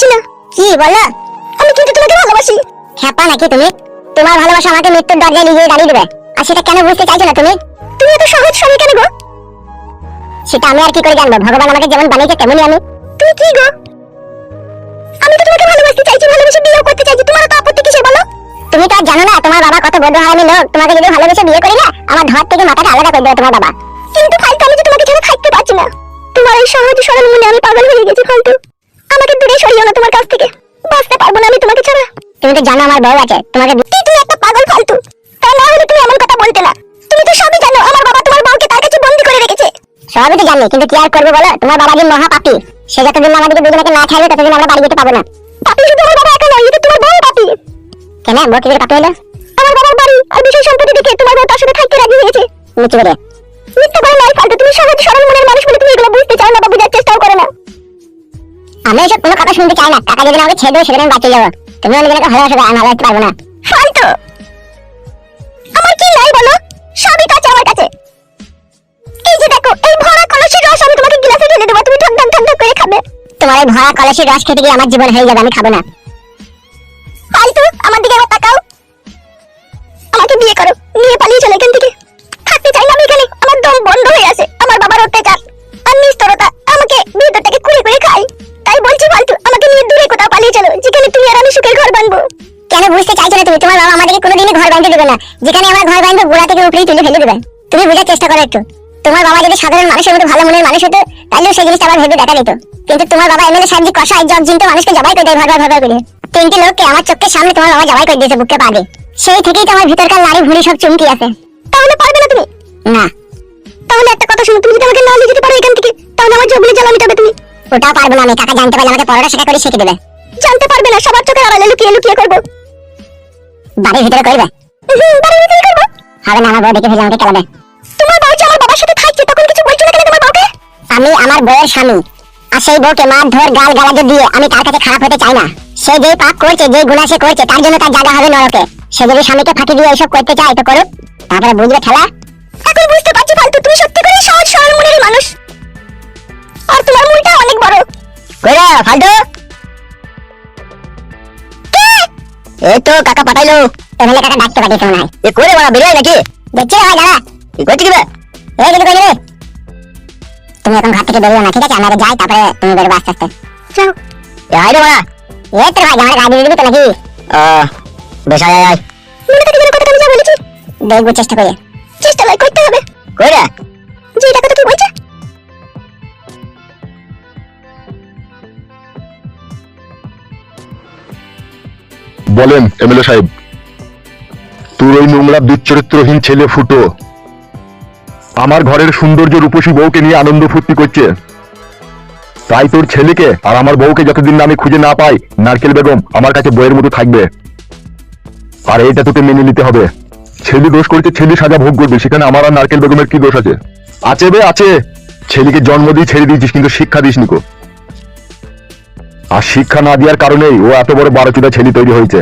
পারছি কি বলো? আমি কিন্তু তোমাকে ভালোবাসি। হ্যাপা নাকি তুমি? তোমার ভালোবাসা আমাকে মৃত্যুর দরজায় নিয়ে দাঁড়িয়ে দেবে। আর সেটা কেন বুঝতে চাইছো না তুমি? তুমি এত সহজ সরল কেন গো? সেটা আমি আর কি করে জানব? ভগবান আমাকে যেমন বানিয়েছে তেমনই আমি। তুমি কি গো? আমি তো তোমাকে ভালোবাসতে চাইছি, ভালোবেসে বিয়ে করতে চাইছি। তোমার তো আপত্তি কিসের বলো? তুমি তো আর জানো না, তোমার বাবা কত বড় হারামি লোক। তোমাকে যদি ভালোবেসে বিয়ে করি না, আমার ধর থেকে মাথাটা আলাদা করে দেবে তোমার বাবা। কিন্তু ফালতু আমি তো তোমাকে ছেড়ে থাকতে পারছি না। তোমার এই সহজ সরল মনে আমি পাগল হয়ে গেছি, ফালতু। আমাকে দূরে সরিও না তোমার কাছ থেকে। বাঁচতে পারব না আমি তোমাকে ছাড়া। তুমি তো জানো আমার বউ আছে, তোমাকে তুই তুমি একটা পাগল ফালতু। তা না হলে তুমি এমন কথা বলতে না। তুমি তো সবই জানো, আমার বাবা তোমার বউকে তার কাছে বন্দি করে রেখেছে। সবই তো জানি, কিন্তু কি আর করব বলো? তোমার বাবা যে মহা পাপী, সে যতদিন আমাদেরকে দুজনকে না খাইবে ততদিন আমরা বাড়ি যেতে পাবো না। পাপী শুধু আমার বাবা একা নয় এটা তোমার বউ পাপী। কেন? বউ কি করে পাপী হলো? আমার বাবার বাড়ি আর বিষয় সম্পত্তি দেখে তোমার বউ তার সাথে থাকতে রাজি হয়েছে নিচে করে মিথ্যা করে নয় ফালতু, তুমি সহজ সরল মনের মানুষ বলে তুমি এগুলো বুঝতে চাও না বা বোঝার না আমি এসব কোনো কথা শুনতে চাই না। টাকা যদি আমাকে ছেড়ে দেবে সেদিন আমি বাঁচিয়ে যাব। তুমি নিজেকে ভালোবাসবে আমি ভালোবাসতে পারব না। ফালতু! আমার কি নাই বলো? সবই তো আছে আমার কাছে। এই যে দেখো এই ভরা কলসির রস আমি তোমাকে গ্লাসে ঢেলে দেবো তুমি ঠক ঠক ঠক করে খাবে। তোমার এই ভরা কলসির রস খেতে গিয়ে আমার জীবন হয়ে যাবে আমি খাব না। ফালতু আমার দিকে একবার তাকাও। আমাকে বিয়ে করো নিয়ে পালিয়ে চলে এখান থেকে। থাকতে চাই না আমি এখানে আমার দম বন্ধ। কোনোদিনই ঘর বাঁধতে দেবে না। যেখানে আমরা ঘর বাঁধবো গোড়া থেকে উপরেই তুলে ফেলে দেবে। তুমি বোঝার চেষ্টা করো একটু। তোমার বাবা যদি সাধারণ মানুষের মতো ভালো মনের মানুষ হতো, তাহলেও সেই জিনিসটা আবার ভেবে দেখা যেত। কিন্তু তোমার বাবা এমএলএ সাহেব যে কষায় জগ জিনতে মানুষকে জবাই করে দেয় ভর ভর করে। তিনটে লোককে আমার চোখের সামনে তোমার বাবা জবাই করে দিয়েছে বুকে পা দিয়ে। সেই থেকেই তো আমার ভিতরকার নারী ভুঁড়ি সব চুমকি আছে। তাহলে পারবে না তুমি? না। তাহলে একটা কথা শুনো, তুমি যদি আমাকে না নিয়ে যেতে পারো এখান থেকে, তাহলে আমার জবলে জ্বালা মিটাবে তুমি। ওটাও পারব না আমি, কাকা জানতে পারলে আমাকে পড়াটা শেখা করে শিখে দেবে। জানতে পারবে না, সবার চোখের আড়ালে লুকিয়ে লুকিয়ে করব। বাড়ির ভিতরে করবে? হবে না, আমার বউ দেখে ফেলে আমাকে তোমার বউ আমার বাবার সাথে থাকছে, তখন কিছু বলছো না কেন তোমার বউকে? আমি আমার বউয়ের স্বামী, আর সেই বউকে গাল গালাজ দিয়ে আমি তার কাছে খারাপ হতে চাই না। সে যেই পাপ করছে, যেই গুণা সে করছে, তার জন্য তার জায়গা হবে নরকে। সে যদি স্বামীকে ফাঁকি দিয়ে এইসব করতে চায়, তো করুক। তারপরে বুঝবে খেলা? এখন বুঝতে পারছি ফালতু, তুমি সত্যি করে সহজ সরল মনের মানুষ। আর তোমার অনেক বড়। কইরা, ফালতু? এই তো কাকা পাঠাইলো। তাহলে কাকা ডাকতে পাঠিয়েছে মনে হয়। এ করে বড় বেরিয়ে নাকি? দেখছি ভাই দাঁড়া। কি করছি কি এই কিন্তু কইলে তুমি এখন ঘর থেকে বেরিয়ে না ঠিক আছে? আমরা যাই তারপরে তুমি বেরোবে আস্তে আস্তে। যাও। এ রে বড়া। এই তো ভাই আমার গাড়ি দিবি তো নাকি? ও বেশ আয় আয় মনে কথাটা আমি যা বলেছি। দেখব চেষ্টা করে। চেষ্টা লাই করতে হবে। কইরা যে এটা কথা তুই বলছে? বলেন, এমএলএ সাহেব, তোর ওই নোংরা দুচ্চরিত্রহীন ছেলে ফুটো, আমার ঘরের সৌন্দর্য রূপসী বউকে নিয়ে আনন্দ ফুর্তি করছে। তাই তোর ছেলেকে আর আমার বউকে যতদিন না আমি খুঁজে না পাই, নারকেল বেগম আমার কাছে বইয়ের মতো থাকবে। আর এইটা তোকে মেনে নিতে হবে। ছেলে দোষ করেছে, ছেলে সাজা ভোগ করবে, সেখানে আমার আর নারকেল বেগমের কি দোষ আছে? আছে বে, আছে। ছেলেকে জন্ম দিয়ে ছেড়ে দিয়েছিস, কিন্তু শিক্ষা দিস নিকো আর শিক্ষা না দেওয়ার কারণেই ও এত বড় বারোচুদা ছেলে তৈরি হয়েছে।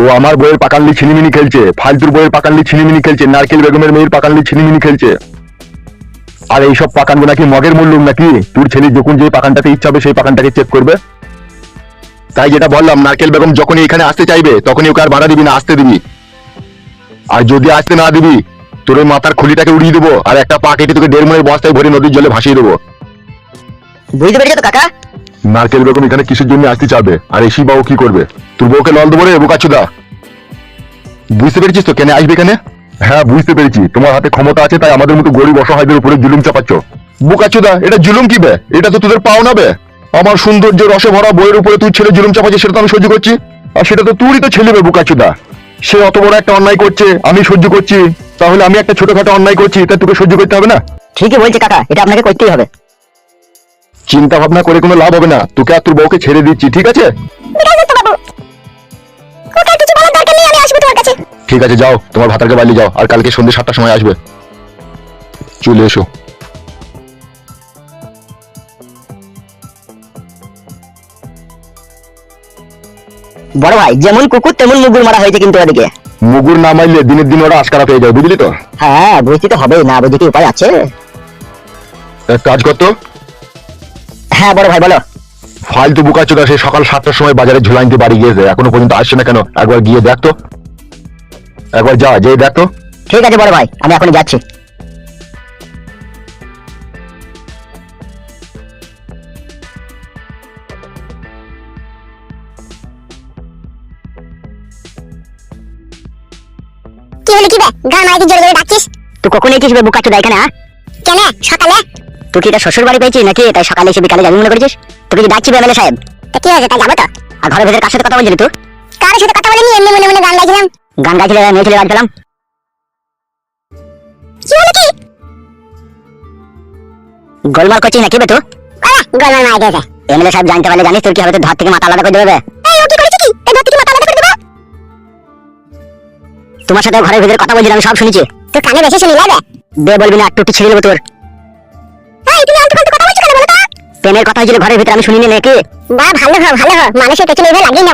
ও আমার বইয়ের পাকানলি ছিনিমিনি খেলছে, ফালতুর বইয়ের পাকানলি ছিনিমিনি খেলছে, নারকেল বেগমের মেয়ের পাকানলি ছিনিমিনি খেলছে। আর এইসব পাকানগো নাকি মগের মূল্য নাকি? তোর ছেলে যখন যে পাকানটাতে ইচ্ছা হবে সেই পাকানটাকে চেক করবে। তাই যেটা বললাম, নারকেল বেগম যখনই এখানে আসতে চাইবে, তখনই ওকে আর ভাড়া দিবি না, আসতে দিবি। আর যদি আসতে না দিবি, তোর ওই মাথার খুলিটাকে উড়িয়ে দেবো, আর একটা পা কেটে তোকে দেড় মনের বস্তায় ভরে নদীর জলে ভাসিয়ে দেবো। বুঝতে পেরেছ তো, কাকা? নারকেল বেগম এখানে কিসের জন্য আসতে চাবে? আর এসি বাবু কি করবে? তোর বউকে লল দেবো রে বোকাচুদা বুঝতে পেরেছিস তো কেন আসবে এখানে? হ্যাঁ বুঝতে পেরেছি। তোমার হাতে ক্ষমতা আছে, তাই আমাদের মতো গরিব অসহায়দের উপরে জুলুম চাপাচ্ছ। বোকাচুদা এটা জুলুম কি বে? এটা তো তোদের পাও না বে। আমার সৌন্দর্য রসে ভরা বইয়ের উপরে তুই ছেলে জুলুম চাপাচ্ছিস, সেটা তো আমি সহ্য করছি। আর সেটা তো তুই তো ছেলে বে বোকাচুদা সে অত বড় একটা অন্যায় করছে, আমি সহ্য করছি। তাহলে আমি একটা ছোটখাটো অন্যায় করছি তা তোকে সহ্য করতে হবে না? ঠিকই বলছে কাকা, এটা আপনাকে করতেই হবে। চিন্তা ভাবনা করে কোনো লাভ হবে না। তোকে আর তোর বউকে ছেড়ে দিচ্ছি ঠিক আছে? ঠিক আছে যাও। তোমার ভাতারকে বাড়ি যাও আর কালকে সন্ধ্যে সাতটার সময় আসবে। চলে এসো। বড় ভাই যেমন কুকুর তেমন মুগুর মারা হয়েছে কিন্তু ওদিকে। মুগুর না মারলে দিনের দিন ওরা আশকারা পেয়ে যায় বুঝলি তো? হ্যাঁ বুঝতে তো হবেই না বুঝতে কি উপায় আছে? এক কাজ করতো হ্যাঁ বড় ভাই বলো। ফালতু বুকা চোদা সে সকাল সাতটার সময় বাজারে ঝুলাইতে বাড়ি গিয়েছে। এখনও পর্যন্ত আসছে না কেন? একবার গিয়ে দেখ তো। একবার যা যে দেখ তো। ঠিক আছে বড় ভাই আমি এখন যাচ্ছি। কি হলো কি বে গান মাইকে জোরে জোরে ডাকছিস? তুই কখন এসেছিস বে বুকা চোদা এখানে কেন? সকালে? তুই কি এটা শ্বশুর বাড়ি পেয়েছিস নাকি? তাই সকালে এসে বিকালে যাবি মনে করেছিস? তোকে কি ডাকছি এমএলএ সাহেব? তা কি হয়েছে? তাই যাব তো? আর ঘরের ভেতরে কার সাথে কথা বলছিলি তুই? কার সাথে কথা বলিনি এমনি মনে মনে গান গাইছিলাম। গান গাইছিলে মেয়ে ছেলে গান পেলাম। কি হলো কি? গোলমাল করছিস নাকি বে তুই? গোলমাল মার গেছে এমএলএ সাহেব জানতে পারলে জানিস তোর কি হবে তোর ধর থেকে মাথা আলাদা করে দেবে এই ও কি করেছে কি? এই ধর থেকে মাথা আলাদা করে দেবো? তোমার সাথে ঘরের ভিতরে কথা বলছিলাম সব শুনেছি। তুই কানে বেশি শুনি লাগবে বে? বলবি না টুটি ছিঁড়ে দেবো তোর। তুমি আলতু ফালতু কথা বলছো কেন বলো তো? প্রেমের কথা হয়েছিল ঘরের ভিতরে আমি শুনিনি নাকি? বা ভালো হো ভালো হো। মানুষের পেছনে এভাবে লাগিয়ে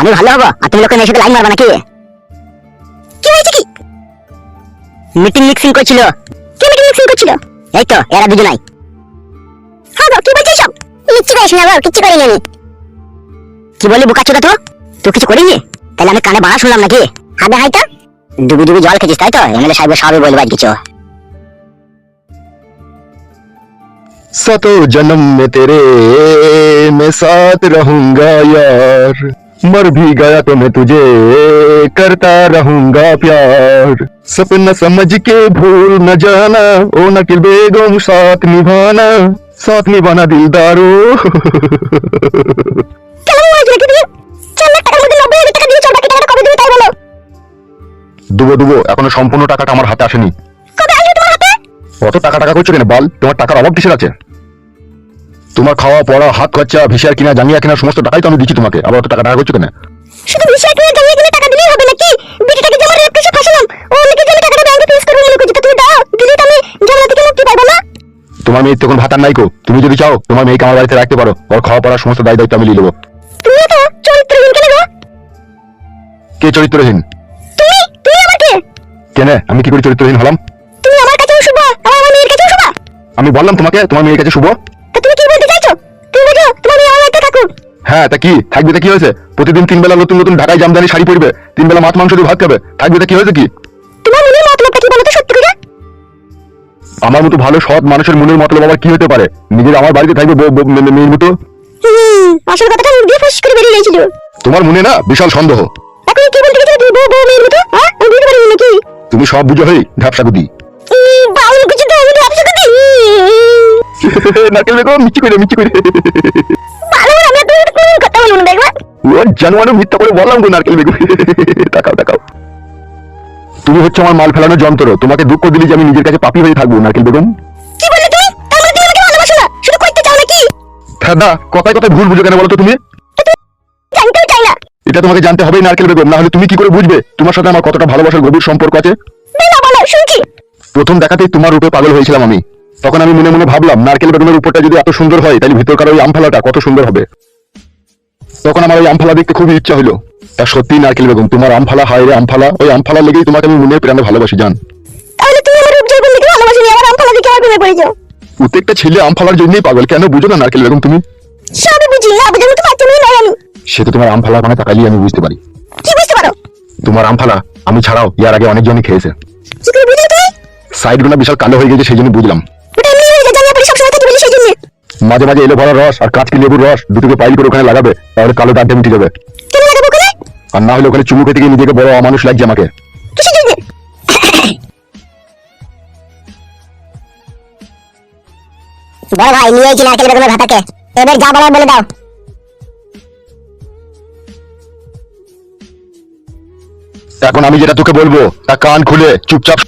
আমি ভালো হব? আর তুমি লোকের সাথে লাইন মারবা নাকি? কি হয়েছে কি? মিটিং মিক্সিং করছিল। কে মিটিং মিক্সিং করছিল? এই তো এরা দুজনাই। হ্যাঁ গো কি বলছিস সব কিচ্ছু করিস না গো কিচ্ছু করিনি আমি। কি বললি বুকা চোদা তো তুই কিছু করিনি? তাহলে আমি কানে বাড়া শুনলাম নাকি? হবে হয়তো। ডুবি ডুবি জল খেয়েছিস তাই তো? এমএলএ সাহেব সবই বলবে আজ কিছু सतो जन्म में तेरे मैं साथ रहूंगा यार मर भी गया तो मैं तुझे करता रहूंगा प्यार सपना समझ के भूल न जाना ओ नकिल बेगम साथ निभाना साथ निभाना दिलदारो কেমন মনে হয়েছিল কি দিয়ে চার লাখ টাকার মধ্যে নব্বই হাজার টাকা দিয়ে চল বাকি টাকাটা কবে দিবি তাই বলো দুবো দুবো এখনো সম্পূর্ণ টাকাটা আমার হাতে আসেনি কবে আসবে তোমার হাতে অত টাকা টাকা করছো কেন বল তোমার টাকার অভাব কিসের আছে তোমার খাওয়া পড়া হাত খরচা ভিসার কিনা জানিয়া কিনা সমস্ত টাকাই তো আমি দিচ্ছি তোমাকে। আবার অত টাকা টাকা করছ কেন? শুধু বিষয় কিনে জানিয়ে কিনে টাকা দিলেই হবে নাকি? বিটিটাকে যেমন রেপ কেসে ফাঁসালাম। ও নাকি যে আমি টাকাটা ব্যাংকে ফিক্স করব মনে করছি তুমি দাও দিলে আমি ঝামেলা থেকে মুক্তি পাইবো না। তোমার মেয়ে তখন ভাতার নাই কো। তুমি যদি চাও তোমার মেয়েকে আমার বাড়িতে রাখতে পারো। ওর খাওয়া পড়া সমস্ত দায় দায়িত্ব আমি নিয়ে নেব। তুমি তো চরিত্রহীন কেন গো? কে চরিত্রহীন? তুমি? তুমি আমাকে কেন? আমি কি করে চরিত্রহীন হলাম? তুমি আমার কাছেও শুভ আমার আমার মেয়ের কাছেও শুভ। আমি বললাম তোমাকে তোমার মেয়ের কাছে শুভ। তা তুমি কি বলতে চাইছো? তুমি বোঝো তোমার মেয়ে আমার থাকুক। হ্যাঁ তা কি? থাকবে তা কি হয়েছে? প্রতিদিন তিন বেলা নতুন নতুন ঢাকায় জামদানি শাড়ি পরবে তিন বেলা মাছ মাংস দিয়ে ভাত খাবে থাকবে তা কি হয়েছে কি? তোমার মনের মতলবটা কি বলো তো সত্যি করে? আমার মতো ভালো সৎ মানুষের মনের মতলব আবার কি হতে পারে? নিজের আমার বাড়িতে থাকবে বউ- বউ- মে- মেয়ের মতো? হুম আসল কথাটা মুখ দিয়ে ফস করে বেরিয়ে গেছিল। তোমার মনে না বিশাল সন্দেহ? এখন কি বলতে গেছিলে তুমি বউ বউ মেয়ের মতো? হ্যাঁ আমি বুঝতে পারিনি নাকি তুমি সব বুঝো হই ঝাপসা গুদি। বাউল নারকেল বেগম মিচি করে মিচি করে ভালো করে আমি আর কোনো কথা বলব না দেখবা ও জানোয়ারও মিথ্যা করে বললাম গো নারকেল বেগম তাকাও তাকাও তুমি হচ্ছে আমার মাল ফেলানোর যন্ত্র তোমাকে দুঃখ দিলে যে আমি নিজের কাছে পাপি হয়ে থাকব নারকেল বেগম কি বললে তুমি? তার তুমি আমাকে ভালোবাসো না শুধু করতে চাও নাকি কথায় কথায় ভুল বুঝো কেন বলো তো তুমি জানতেও চাই না এটা তোমাকে জানতে হবে নারকেল বেগম না হলে? তুমি কি করে বুঝবে? তোমার সাথে আমার কতটা ভালোবাসার গভীর সম্পর্ক আছে? না বলো শুনছি প্রথম দেখাতেই তোমার রূপে পাগল হয়েছিলাম আমি। তখন আমি মনে মনে ভাবলাম নারকেল বেগমের উপরটা যদি এত সুন্দর হয় তাহলে ভিতরকার ওই আমফালাটা কত সুন্দর হবে। তখন আমার ওই আমফালা দেখতে খুবই ইচ্ছা হলো। তা সত্যি নারকেল বেগম তোমার আমফালা হায় রে আমফালা ওই আমফালা লেগেই তোমাকে আমি মনে প্রাণে ভালোবাসি জান। তাহলে তুমি আমার রূপ যৌবন দেখে ভালোবাসি নি আমার আমফালা দেখে আমার প্রেমে পড়ে যাও। প্রত্যেকটা ছেলে আমফালার জন্যই পাগল কেন বুঝো না নারকেল বেগম তুমি? সবই বুঝি না বুঝে তো বাচ্চা মেয়ে আমি। সে তো তোমার আমফালা মানে তাকাইলেই আমি বুঝতে পারি। কি বুঝতে পারো? তোমার আমফালা আমি ছাড়াও ইয়ার আগে অনেকজনই খেয়েছে। কি করে বুঝলে তুমি? সাইডগুলো বিশাল কালো হয়ে গেছে সেই জন্য বুঝলাম। বলি সেই জন্য মাঝে মাঝে এলো ভরা রস আর কাঁচকি লেবুর রস দুটোকে পাইল করে ওখানে লাগাবে তাহলে কালো দাগটা মিটে যাবে। কেন লাগাবো ওখানে? আর না হলে ওখানে চুমু খেতে গিয়ে নিজেকে বড় অমানুষ লাগছে আমাকে। বড় ভাই নিয়ে এসেছি নারকেল বেগমের ভাতাকে। এবার যা বলার বলে দাও। এখন আমি যেটা তোকে বলব তা কান খুলে চুপচাপ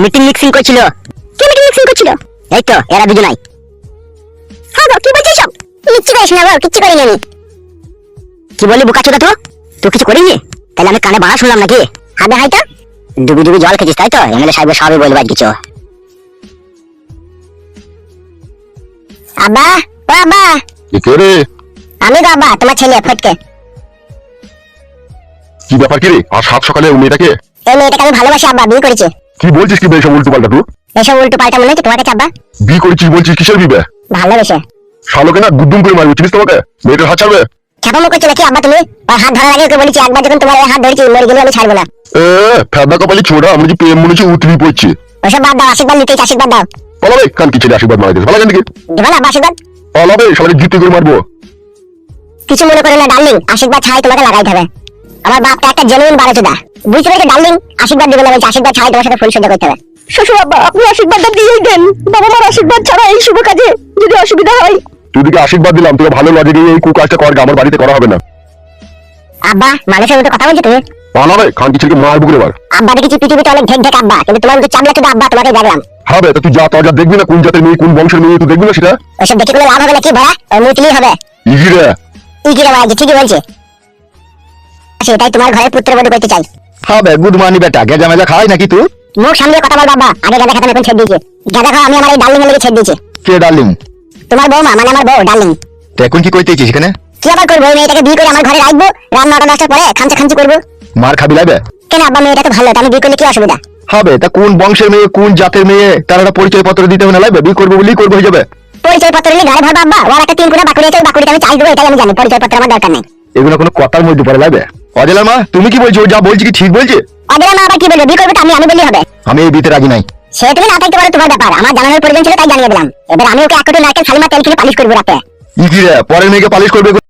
মিটিং মিক্সিং করছিল। কে মিটিং মিক্সিং করছিল? এই তো এরা দুজনাই। হ্যাঁ কি বলছিস সব? কিচ্ছু করিস না কিচ্ছু করিনি আমি। কি বললি বোকা চোদা তো? তুই কিছু করিনি? তাহলে আমি কানে বাড়া শুনলাম নাকি? হবে হয়তো ডুবি ডুবি জল খেয়েছিস তাই তো? এমএলএ সাহেব সবই বলবে আজ কিছু। আব্বা ও আব্বা। কে রে আমি গো আব্বা তোমার ছেলে ফটকে। কি ব্যাপার কি রে? আর সাত সকালে ও মেয়েটাকে? এই মেয়েটাকে আমি ভালোবাসি আব্বা বিয়ে করেছি। কি বলছিস কি বে সব উল্টো পাল্টা তুই এসব উল্টো পাল্টা মনে হচ্ছে তোমার কাছে আব্বা। বিয়ে করেছিস বলছিস কিসের বিবে ভালোবেসে। শালোকে না গুদ্দুম করে মারবো চিনিস তোমাকে? মেয়েটার হাত ছাড়বে? ছাপামো করছ নাকি আব্বা তুমি? ওর হাত ধরার আগে ওকে বলেছি একবার যখন তোমার হাত ধরেছি মরে গেলে আমি ছাড়বো না। এ ফেদা কপালি ছোড়া আমরা যে প্রেম মনে হচ্ছে উতরি পড়ছি। ওসব বাদ দাও আশীর্বাদ নিতেই আশীর্বাদ দাও। পালাবে? কান কি ছেলে আশীর্বাদ মারা দিতে ভালো দিকে দেবো না আব্বা আশীর্বাদ। পালাবে সবাই জিতে করে মারবো। কিছু মনে করে না ডার্লিং আশীর্বাদ ছাড়াই তোমাকে লাগাইতে হবে। আমার বাপটা একটা জেনুইন বারোচোদা। বুঝতে পেরেছ ডার্লিং? আশীর্বাদ দেবে না বলছে আশীর্বাদ ছাড়াই তোমার সাথে ফুল সহ্য করতে হবে। শ্বশুর আব্বা আপনি আশীর্বাদটা দিয়েই দেন। বাবা মার আশীর্বাদ ছাড়া এই শুভ কাজে যদি অসুবিধা হয়। তুই দিকে আশীর্বাদ দিলাম তোকে ভালো লাগে এই কুকাজটা কর আমার বাড়িতে করা হবে না। আব্বা মানুষের মতো কথা বলছো তুমি? পালাবে খান কি ছেলেকে মারবো করে এবার। আব্বা দেখেছি পৃথিবীতে অনেক ঢেক ঢেক আব্বা কিন্তু তোমার মতো চাবলা চোদা আব্বা তোমাকে দেখলাম হবে তা তুই যা তো যা দেখবি না কোন জাতের মেয়ে কোন বংশের মেয়ে তুই দেখবি না সেটা? ওইসব দেখে কোনো লাভ হবে না কি ভরা ওই মুতলি হবে? ইজি রে। ই রে ভাই ঠিকই বলছে। সেটাই তোমার ঘরে পুত্রবধূ করতে চাই। হবে গুড মর্নিং বেটা গেজা মেজা খাই নাকি তুই? মুখ সামনে কথা বল বাবা আগে গাদা খাতাম এখন ছেড়ে দিয়েছে। গাদা খাওয়া আমি আমার এই ডার্লিং এর লেগে ছেড়ে দিয়েছি। কে ডার্লিং? তোমার বৌমা মানে আমার বউ ডার্লিং তো এখন কি করতেছিস সেখানে কি আবার করব? এই মেয়েটাকে বিয়ে করে আমার ঘরে রাখব? রান্না নটা দশটার পরে খামচা খামচি করব? মার খাবি লাগবে কেন আব্বা মেয়েটা তো ভালো আমি বিয়ে করলে কি অসুবিধা? হবে তা কোন বংশের মেয়ে কোন জাতের মেয়ে তার একটা পরিচয় পত্র দিতে হবে না লাগবে বিয়ে করব বলেই করব হয়ে যাবে। পরিচয় পত্র নিয়ে গাড়ি ভরবো আব্বা? ওর একটা তিন কোনা বাকুড়ি আছে ওই বাকুড়িতে আমি চাই দেবো এটাই আমি জানি পরিচয় পত্র আমার দরকার নেই। এগুলো কোনো কথার মধ্যে পড়ে লাগবে অজলার মা তুমি কি বলছো যা বলছি কি ঠিক বলছে? অদের মা আবার কি বলবে? বিয়ে করবে তো আমি আমি বললেই হবে। আমি এই বিতে রাজি নাই। সে তুমি না থাকতে পারো, তোমার ব্যাপার। আমার জানানোর প্রয়োজন ছিল, তাই জানিয়ে দিলাম। এবার আমি ওকে এক কোটি নারকেল সালিমা তেল কিনে পালিশ করব রাতে। ই রে পরের মেয়েকে পালিশ করবে